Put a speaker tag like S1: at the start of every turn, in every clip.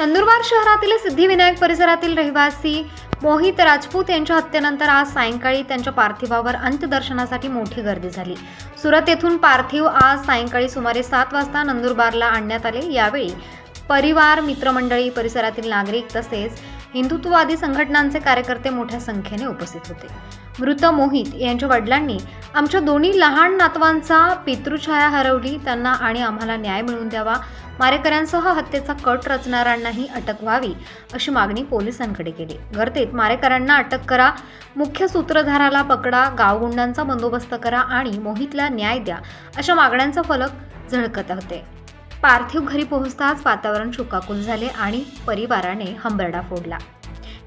S1: नंदुरबार शहरातील सिद्धिविनायक परिसरातील रहिवासी मोहित राजपूत यांच्या हत्येनंतर आज सायंकाळी त्यांच्या पार्थिवावर अंत्यदर्शनासाठी मोठी गर्दी झाली. सुरत येथून पार्थिव आज सायंकाळी सुमारे सात वाजता नंदुरबारला आणण्यात आले. यावेळी परिवार मित्रमंडळी परिसरातील नागरिक तसेच हिंदुत्ववादी संघटनांचे कार्यकर्ते मोठ्या संख्येने उपस्थित होते. मृत मोहित यांच्या वडिलांनी आमच्या दोन्ही लहान नातवांचा पितृछाया हरवली. त्यांना आणि आम्हाला न्याय मिळवून द्यावा. मारेकऱ्यांसह हत्येचा कट रचणाऱ्यांनाही अटक व्हावी अशी मागणी पोलिसांकडे केली. गर्दीत मारेकऱ्यांना अटक करा मुख्य सूत्रधाराला पकडा गावगुंडांचा बंदोबस्त करा आणि मोहितला न्याय द्या अशा मागण्यांचा फलक झळकत होते. पार्थिव घरी पोहोचताच वातावरण शोकाकुल झाले आणि परिवाराने हंबरडा फोडला.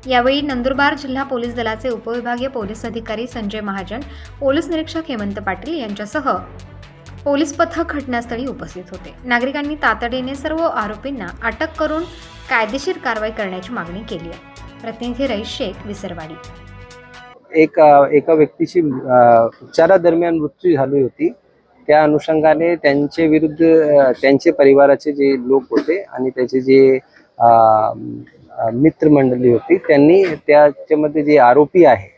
S1: यावेळी नंदुरबार जिल्हा पोलीस दलाचे उपविभागीय पोलीस अधिकारी संजय महाजन पोलीस निरीक्षक हेमंत पाटील यांच्यासह पोलीस पथक घटनास्थळी उपस्थित होते. नागरिकांनी तातडीने सर्व आरोपींना अटक करून कायदेशीर कारवाई करण्याची मागणी केली आहे. प्रतिनिधी रईस शेख विसरवाडी.
S2: एक एका व्यक्तीची उपचारादरम्यान मृत्यू झाली होती. त्या अनुषंगाने त्यांचे विरुद्ध त्यांचे परिवाराचे जे लोक होते आणि त्याचे जे मित्रमंडळी होती त्यांनी त्याच्यामध्ये जे आरोपी आहे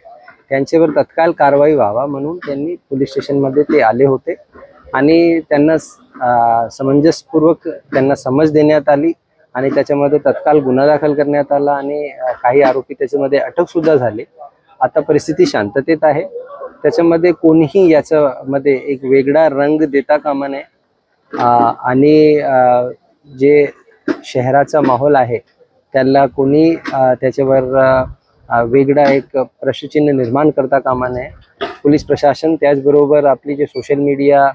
S2: त्यांच्यावर तत्काळ कारवाई व्हावा म्हणून त्यांनी पोलीस स्टेशनमध्ये ते आले होते. आणि त्यांना समंजसपूर्वक त्यांना समज देण्यात आली आणि त्याच्यामध्ये तत्काळ गुन्हा दाखल करण्यात आला आणि काही आरोपी त्याच्यामध्ये अटक सुद्धा झाले. आता परिस्थिती शांततेत आहे. त्याच्यामध्ये कोणीही याच्यामध्ये एक वेगळा रंग देता कामा नये. आणि जे शहराचा माहोल आहे त्याला कोणी त्याच्यावर वेगळा एक प्रश्नचिन्ह निर्माण करता कामा नये. पोलीस प्रशासन त्याचबरोबर आपली जे सोशल मीडिया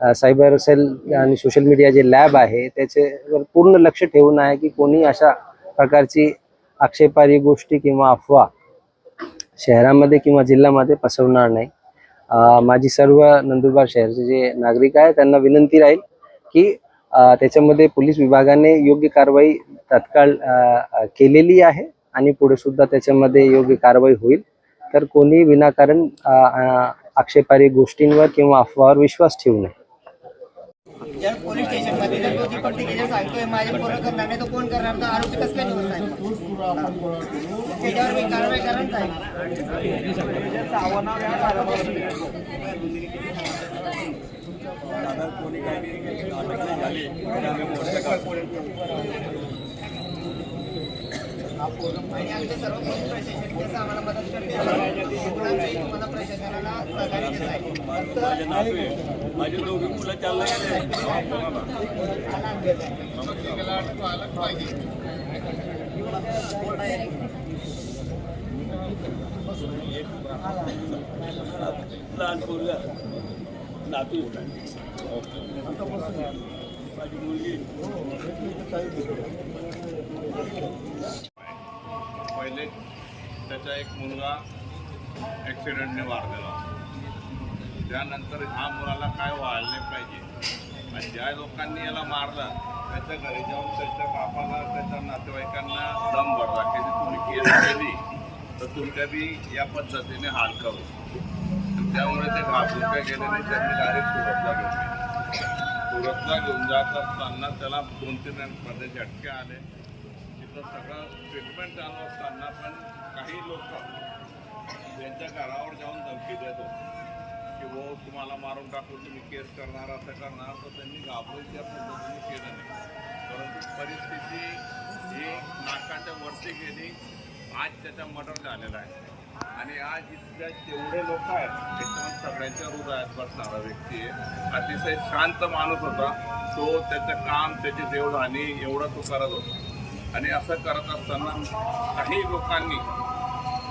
S2: सायबर सेल आणि सोशल मीडिया जे लॅब आहे त्याच्यावर पूर्ण लक्ष ठेवून आहे की कोणी अशा प्रकारची आक्षेपारी गोष्टी किंवा अफवा शहरामध्ये किंवा जिल्ह्यामध्ये पसरवणार नाही. माझी सर्व नंदुरबार शहरचे जे नागरिक आहे त्यांना विनंती राहील की त्याच्यामध्ये पोलीस विभागाने योग्य कारवाई तत्काळ केलेली आहे आणि पुढे सुद्धा त्याच्यामध्ये योग्य कारवाई होईल. तर कोणी विनाकारण आक्षेपारी गोष्टींवर किंवा अफवावर विश्वास ठेवू नये.
S3: जर पोलीस स्टेशनमध्ये जर तो दीपक टिकेचे सांगतोय माझे पोरं करणार नाही तर कोण करणार? तर आरोपी कसं काय निघून जाईल त्याच्यावर मी कारवाई आणि आमचे सर्व पोलीस प्रशासन कसं आम्हाला मदत करते कुणाचंही तुम्हाला प्रशासनाला सहकार्य देत आहे फक्त
S4: माझे दोघे मुलं चालले लहान पोरगा नातू माझी मुलगी पहिले वर्षाचा एक मुलगा ॲक्सिडेंटने वारलेला त्यानंतर ह्या मुलाला काय वाढले पाहिजे? आणि ज्या लोकांनी याला मारलं त्याच्या घरी जाऊन त्याच्या बापाला त्याच्या नातेवाईकांना दम भरला की तुम्ही केस केली तर तुमच्या बी या पद्धतीने हाल करू. त्यामुळे ते घाबरून काय गेले नाही त्यांनी डायरेक्ट सुरतला घेऊन सुरतला घेऊन जात असताना त्याला दोन तीन मध्ये झटके आले. तिथं सगळं ट्रीटमेंट चालू असताना पण काही लोक त्यांच्या घरावर जाऊन धमकी देतो की वो तुम्हाला मारून टाकून तुम्ही केस करणार असं करणार. तर त्यांनी घाबरून त्या पद्धतीने केलं नाही. परंतु परिस्थिती ही नाकाच्या वरती गेली. आज त्याचा मर्डर झालेला आहे. आणि आज इथल्या जेवढे लोक आहेत त्याच्यामध्ये सगळ्यांच्या हृदयात बसणारा व्यक्ती आहे. अतिशय शांत माणूस होता. तो त्याचं काम त्याची देवधानी एवढं तो करत होता. आणि असं करत असताना काही लोकांनी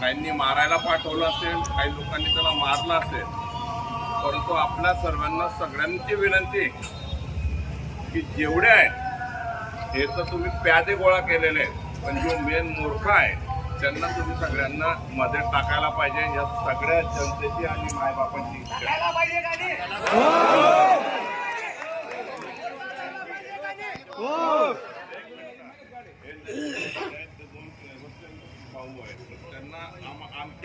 S4: काहींनी मारायला पाठवलं असेल काही लोकांनी त्याला मारलं असेल परंतु आपल्या सर्वांना सगळ्यांची विनंती की जेवढे आहेत हे तर तुम्ही प्यादे गोळा केलेले आहेत पण जो मेन मूर्ख आहे त्यांना तुम्ही सगळ्यांना मध्ये टाकायला पाहिजे या सगळ्या जनतेची आणि मायबापांची इच्छा आहे. भाऊ आहेत त्यांना आम- आमची एकच विनंती